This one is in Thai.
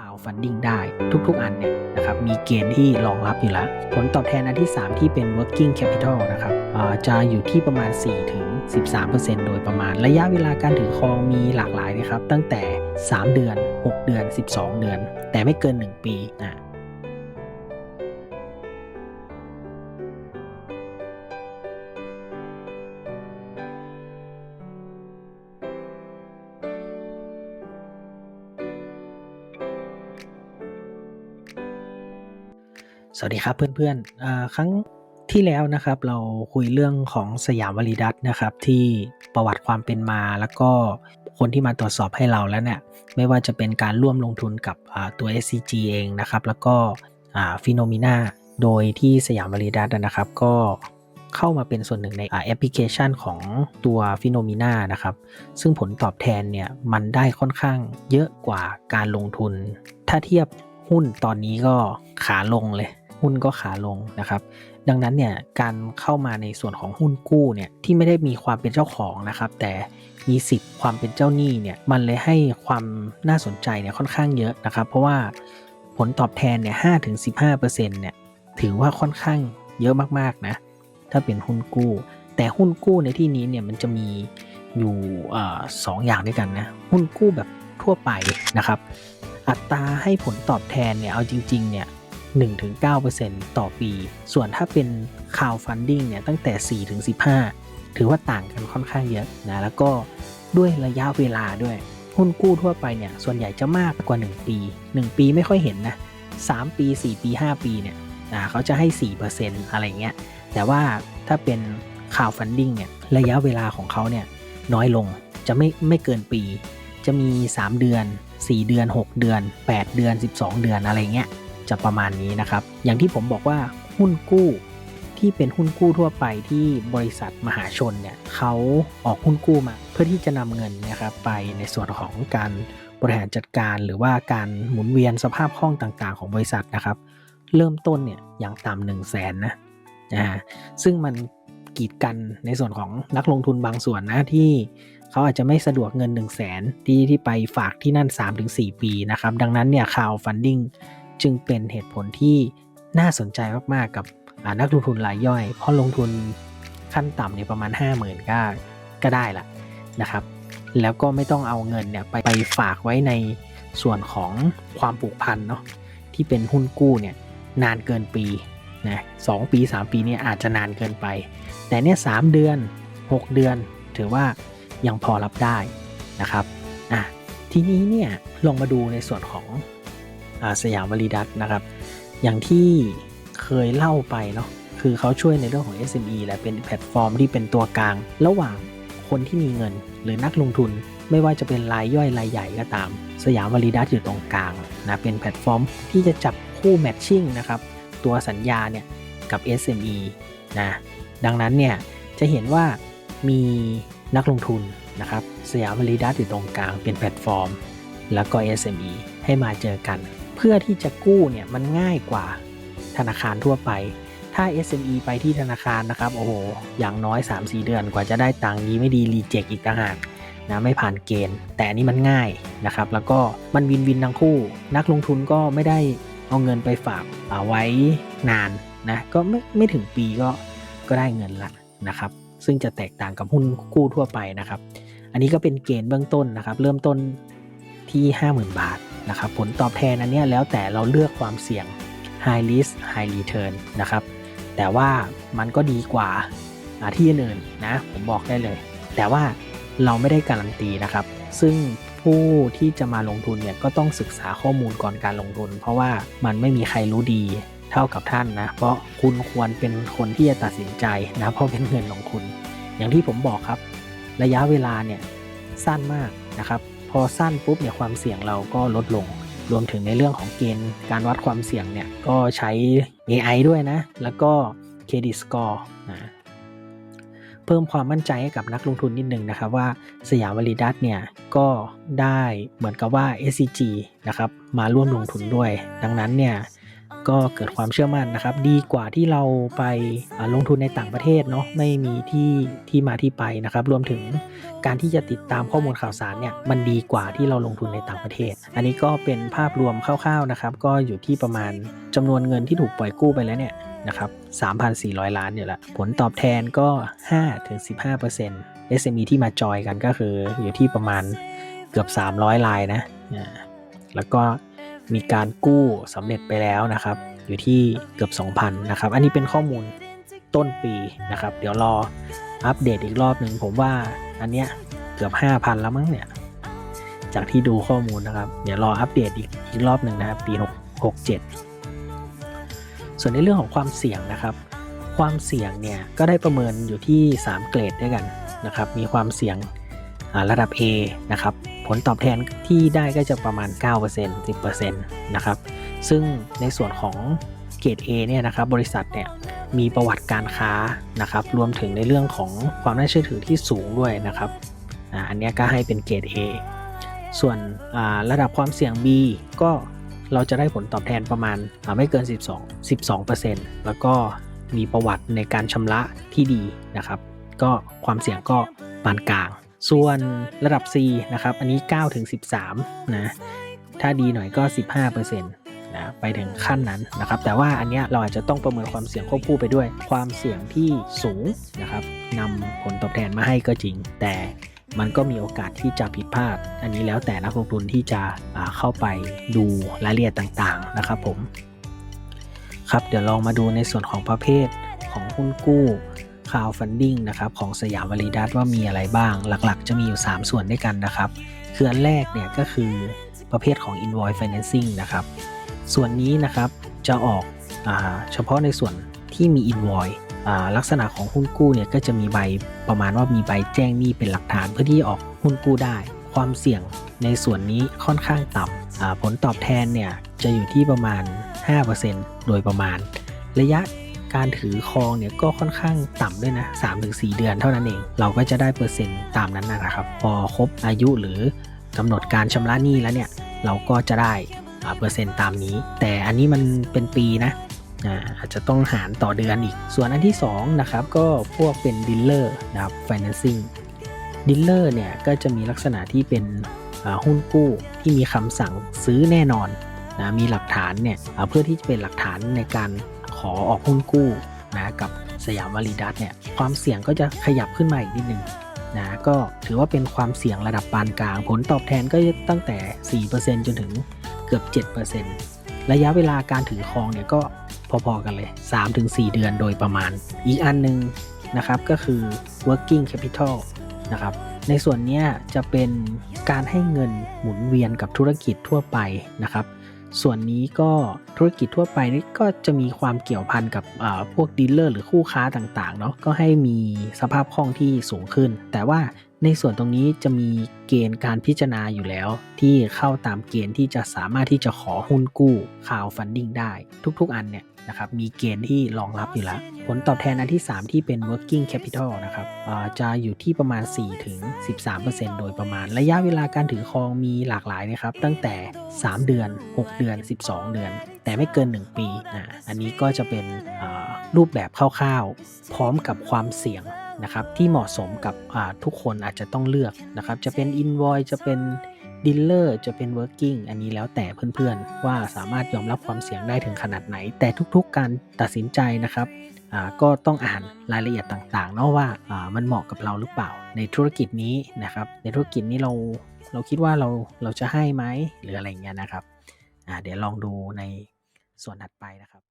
ข่าวฟันดิ้งได้ทุกๆอันเนี่ยนะครับมีเกณฑ์ที่รองรับอยู่แล้ว ผลตอบแทนอันที่ 3 ที่เป็น working capital นะครับจะอยู่ที่ประมาณ 4 ถึง 13%โดยประมาณระยะเวลาการถือครองมีหลากหลายนะครับ ตั้งแต่ 3 เดือน 6 เดือน 12 เดือน แต่ไม่เกิน 1 ปีนะ สวัสดีครับเพื่อนๆอ่าครั้งที่แล้วนะครับเราคุยเรื่องของสยามวลีดัตนะครับที่ประวัติความเป็นมาแล้วก็คนที่มาตรวจสอบให้เราแล้วเนี่ยไม่ว่าจะเป็นการร่วมลงทุนกับตัว SCG เองนะครับแล้วก็ฟิโนมิน่าโดยที่สยามวลีดัตนะครับก็เข้ามาเป็นส่วนหนึ่งในแอปพลิเคชันของตัวฟิโนมิน่านะครับซึ่งผลตอบแทนเนี่ยมันได้ค่อนข้างเยอะกว่าการลงทุน ถ้าเทียบหุ้นตอนนี้ก็ขาลงเลย หุ้นก็ขาลงนะครับ ดังนั้นเนี่ยการเข้ามาในส่วนของหุ้นกู้เนี่ยที่ไม่ได้มีความเป็นเจ้าของนะครับ แต่มีสิทธิ์ความเป็นเจ้าหนี้เนี่ยมันเลยให้ความน่าสนใจเนี่ยค่อนข้างเยอะนะครับ เพราะว่าผลตอบแทนเนี่ยห้าถึงสิบห้าเปอร์เซ็นต์เนี่ยถือว่าค่อนข้างเยอะมากๆนะถ้าเป็นหุ้นกู้ แต่หุ้นกู้ในที่นี้เนี่ยมันจะมีอยู่สองอย่างด้วยกันนะหุ้นกู้แบบทั่วไปนะครับ อัตราให้ผลตอบแทนเนี่ยเอาจริงๆเนี่ย 1-9%ต่อปี ส่วนถ้าเป็นข่าวฟันดิ้งเนี่ยตั้งแต่ 4-15 ถือว่าต่างกันค่อนข้างเยอะนะ แล้วก็ด้วยระยะเวลาด้วย หุ้นกู้ทั่วไปเนี่ย ส่วนใหญ่จะมากกว่า 1 ปี 1 ปีไม่ค่อยเห็นนะ 3 ปี 4 ปี 5 ปีเนี่ยนะเขาจะให้ 4%อะไรเงี้ย แต่ว่าถ้าเป็นข่าวฟันดิ้งเนี่ย ระยะเวลาของเขาเนี่ยน้อยลง จะไม่ไม่เกินปี จะมี 3 เดือน 4 เดือน 6 เดือน 8 เดือน 12 เดือนอะไรเงี้ย จะประมาณนี้นะครับ อย่างที่ผมบอกว่าหุ้นกู้ที่เป็นหุ้นกู้ทั่วไปที่บริษัทมหาชนเนี่ยเขาออกหุ้นกู้มาเพื่อที่จะนำเงินนะครับไปในส่วนของการบริหารจัดการหรือว่าการหมุนเวียนสภาพคล่องต่างๆ ของบริษัทนะครับ เริ่มต้นเนี่ยอย่างต่ำหนึ่งแสนนะอ่าซึ่งมันกีดกันในส่วนของนักลงทุนบางส่วนนะที่เขาอาจจะไม่สะดวกเงิน 1 0 0 0 0แสนที่ที่ไปฝากที่นั่น 3-4 ปีนะครับ ดังนั้นเนี่ยข่าวฟันดิ้ง จึงเป็นเหตุผลที่น่าสนใจมากๆกับนักลงทุนรายย่อย เพราะลงทุนขั้นต่ำเนี่ยประมาณ 50,000ก็ก็ได้ละนะครับ แล้วก็ไม่ต้องเอาเงินเนี่ยไปไปฝากไว้ในส่วนของความผูกพันเนาะที่เป็นหุ้นกู้เนี่ยนานเกินปีนะสองปี 3 ปีเนี่ยอาจจะนานเกินไป แต่เนี่ยสเดือน 6 เดือน ถือว่ายังพอรับได้นะครับอะทีนี้เนี่ยลองมาดูในส่วนของ สยามวลีดัตนะครับ อย่างที่เคยเล่าไปเนาะคือเขาช่วยในเรื่องของ SME และเป็นแพลตฟอร์มที่เป็นตัวกลาง ระหว่างคนที่มีเงิน หรือนักลงทุน ไม่ว่าจะเป็นรายย่อยรายใหญ่ก็ตาม สยามวลีดัตอยู่ตรงกลางนะเป็นแพลตฟอร์มที่จะจับคู่แมทชิ่งนะครับตัวสัญญาเนี่ยกับ SME นะดังนั้นเนี่ยจะเห็นว่ามีนักลงทุนนะครับสยามวลีดัตอยู่ตรงกลางเป็นแพลตฟอร์ม แล้วก็ SME ให้มาเจอกัน เพื่อที่จะกู้เนี่ยมันง่ายกว่าธนาคารทั่วไป ถ้า SME ไปที่ธนาคารนะครับโอ้โหอย่างน้อย 3-4 เดือนกว่าจะได้ตังค์นี้ไม่ดีรีเจ็คอีกต่างหากนะไม่ผ่านเกณฑ์ แต่อันนี้มันง่ายนะครับ แล้วก็มันวินวินทั้งคู่ นักลงทุนก็ไม่ได้เอาเงินไปฝากเอาไว้นานนะก็ไม่ไม่ถึงปีก็ก็ได้เงินละนะครับ ซึ่งจะแตกต่างกับหุ้นกู้ทั่วไปนะครับ อันนี้ก็เป็นเกณฑ์เบื้องต้นนะครับ เริ่มต้นที่ 50,000 บาท นะครับผลตอบแทนอันนี้แล้วแต่เราเลือกความเสี่ยง high risk high return นะครับแต่ว่ามันก็ดีกว่าที่อื่นๆนะผมบอกได้เลย แต่ว่าเราไม่ได้การันตีนะครับ ซึ่งผู้ที่จะมาลงทุนเนี่ยก็ต้องศึกษาข้อมูลก่อนการลงทุน เพราะว่ามันไม่มีใครรู้ดีเท่ากับท่านนะ เพราะคุณควรเป็นคนที่จะตัดสินใจนะเพราะเป็นเงินของคุณ อย่างที่ผมบอกครับ ระยะเวลาเนี่ยสั้นมากนะครับ อสั้นปุ๊บเนี่ยความเสี่ยงเราก็ลดลง รวมถึงในเรื่องของเกณฑ์การวัดความเสี่ยงเนี่ยก็ใช้ AI ด้วยนะ แล้วก็เครดิตสกอร์นะเพิ่มความมั่นใจให้กับนักลงทุนนิดนึงนะครับว่าสยามวลีดัตเนี่ยก็ได้เหมือนกับว่า SCG นะครับมาร่วมลงทุนด้วย ดังนั้นเนี่ย ก็เกิดความเชื่อมั่นนะครับ ดีกว่าที่เราไปลงทุนในต่างประเทศเนาะไม่มีที่ที่มาที่ไปนะครับ รวมถึงการที่จะติดตามข้อมูลข่าวสารเนี่ยมันดีกว่าที่เราลงทุนในต่างประเทศ อันนี้ก็เป็นภาพรวมคร่าวๆนะครับ ก็อยู่ที่ประมาณจำนวนเงินที่ถูกปล่อยกู้ไปแล้วเนี่ยนะครับ 3,400 ล้านเนี่แหละ ผลตอบแทนก็ 5-15% SME ที่มาจอยกันก็คืออยู่ที่ประมาณเกือบ 300 ลายนะ แล้วก็ มีการกู้สำเร็จไปแล้วนะครับ อยู่ที่เกือบ 2,000 นะครับ อันนี้เป็นข้อมูลต้นปีนะครับ เดี๋ยวรออัปเดตอีกรอบหนึ่งผมว่าอันเนี้ยเกือบ 5,000 แล้วมั้งเนี่ยจากที่ดูข้อมูลนะครับ เดี๋ยวรออัปเดตอีกอีกรอบหนึ่งนะครับปี 6 67 ส่วนในเรื่องของความเสี่ยงนะครับ ความเสี่ยงเนี่ยก็ได้ประเมินอยู่ที่ 3 เกรดด้วยกันนะครับ มีความเสี่ยงระดับ A นะครับ ผลตอบแทนที่ได้ก็จะประมาณ 9% 10%นะครับ ซึ่งในส่วนของเกรด A เนี่ยนะครับบริษัทเนี่ยมีประวัติการค้านะครับรวมถึงในเรื่องของความน่าเชื่อถือที่สูงด้วยนะครับอ่าอันนี้ก็ให้เป็นเกรด A ส่วนอ่าระดับความเสี่ยง B ก็เราจะได้ผลตอบแทนประมาณไม่เกิน 12 12%แล้วก็มีประวัติในการชำระที่ดีนะครับ ก็ความเสี่ยงก็ปานกลาง ส่วนระดับ C นะครับ อันนี้9ถึง13 นะ ถ้าดีหน่อยก็ 15%นะไปถึงขั้นนั้นนะครับ แต่ว่าอันเนี้ยเราอาจจะต้องประเมินความเสี่ยงควบคู่ไปด้วย ความเสี่ยงที่สูงนะครับนำผลตอบแทนมาให้ก็จริง แต่มันก็มีโอกาสที่จะผิดพลาด อันนี้แล้วแต่นักลงทุนที่จะเข้าไปดูรายละเอียดต่างๆนะครับผม ครับเดี๋ยวลองมาดูในส่วนของประเภทของหุ้นกู้ crowdfunding นะครับของสยามวลีดัสว่ามีอะไรบ้าง หลักๆ จะมีอยู่ 3 ส่วนด้วยกันนะครับ คืออันแรกเนี่ยก็คือประเภทของ invoice financing นะครับ ส่วนนี้นะครับจะออกอเฉพาะในส่วนที่มี invoice ลักษณะของหุ้นกู้เนี่ยก็จะมีใบประมาณว่ามีใบแจ้งหนี้เป็นหลักฐานเพื่อที่ออกหุ้นกู้ได้ ความเสี่ยงในส่วนนี้ค่อนข้างต่ำผลตอบแทนเนี่ยจะอยู่ที่ประมาณ 5%โดยประมาณ ระยะ การถือครองเนี่ยก็ค่อนข้างต่ำด้วยนะ 3-4 เดือนเท่านั้นเอง เราก็จะได้เปอร์เซ็นต์ตามนั้นนะครับ พอครบอายุหรือกำหนดการชำระหนี้แล้วเนี่ยเราก็จะได้เปอร์เซ็นต์ตามนี้ แต่อันนี้มันเป็นปีนะอาจจะต้องหารต่อเดือนอีก ส่วนอันที่2นะครับก็พวกเป็นดีลเลอร์นะครับ financing ดีลเลอร์เนี่ยก็จะมีลักษณะที่เป็นหุ้นกู้ที่มีคำสั่งซื้อแน่นอนนะมีหลักฐานเนี่ยเพื่อที่จะเป็นหลักฐานในการ อออกหุ้นกู้นะกับสยามวลีดัสเนี่ยความเสี่ยงก็จะขยับขึ้นมาอีกนิดนึงนะก็ถือว่าเป็นความเสี่ยงระดับปานกลาง ผลตอบแทนก็ตั้งแต่ 4%จนถึงเกือบ 7%ระยะเวลาการถือครองเนี่ยก็พอๆกันเลย 3-4 เดือนโดยประมาณ อีกอันหนึงนะครับก็คือ working capital นะครับในส่วนนี้จะเป็นการให้เงินหมุนเวียนกับธุรกิจทั่วไปนะครับ ส่วนนี้ก็ธุรกิจทั่วไปนี่ก็จะมีความเกี่ยวพันกับพวกดีลเลอร์หรือคู่ค้าต่างๆเนาะก็ให้มีสภาพคล่องที่สูงขึ้น แต่ว่าในส่วนตรงนี้จะมีเกณฑ์การพิจารณาอยู่แล้ว ที่เข้าตามเกณฑ์ที่จะสามารถที่จะขอหุ้นกู้ข่าวฟันดิ้งได้ ทุกๆ อันเนี่ย นะครับมีเกณฑ์ที่รองรับอยู่แล้ว ผลตอบแทนอันที่ 3 ที่เป็น working capital นะครับจะอยู่ที่ประมาณ 4 ถึง 13%โดยประมาณ ระยะเวลาการถือครองมีหลากหลายนะครับ ตั้งแต่ 3 เดือน 6 เดือน 12 เดือน แต่ไม่เกิน 1 ปีอ่าอันนี้ก็จะเป็นรูปแบบคร่าวๆ พร้อมกับความเสี่ยงนะครับที่เหมาะสมกับทุกคนอาจจะต้องเลือกนะครับจะเป็น invoice จะเป็น ดีลเลอร์จะเป็น working อันนี้แล้วแต่เพื่อนๆ ว่าสามารถยอมรับความเสี่ยงได้ถึงขนาดไหน แต่ทุกๆการตัดสินใจนะครับก็ต้องอ่านรายละเอียดต่างๆเนาะว่ามันเหมาะกับเราหรือเปล่า ในธุรกิจนี้นะครับในธุรกิจนี้เราเราคิดว่าเราเราจะให้ไหมหรืออะไรเงี้ยนะครับเดี๋ยวลองดูในส่วนถัดไปนะครับ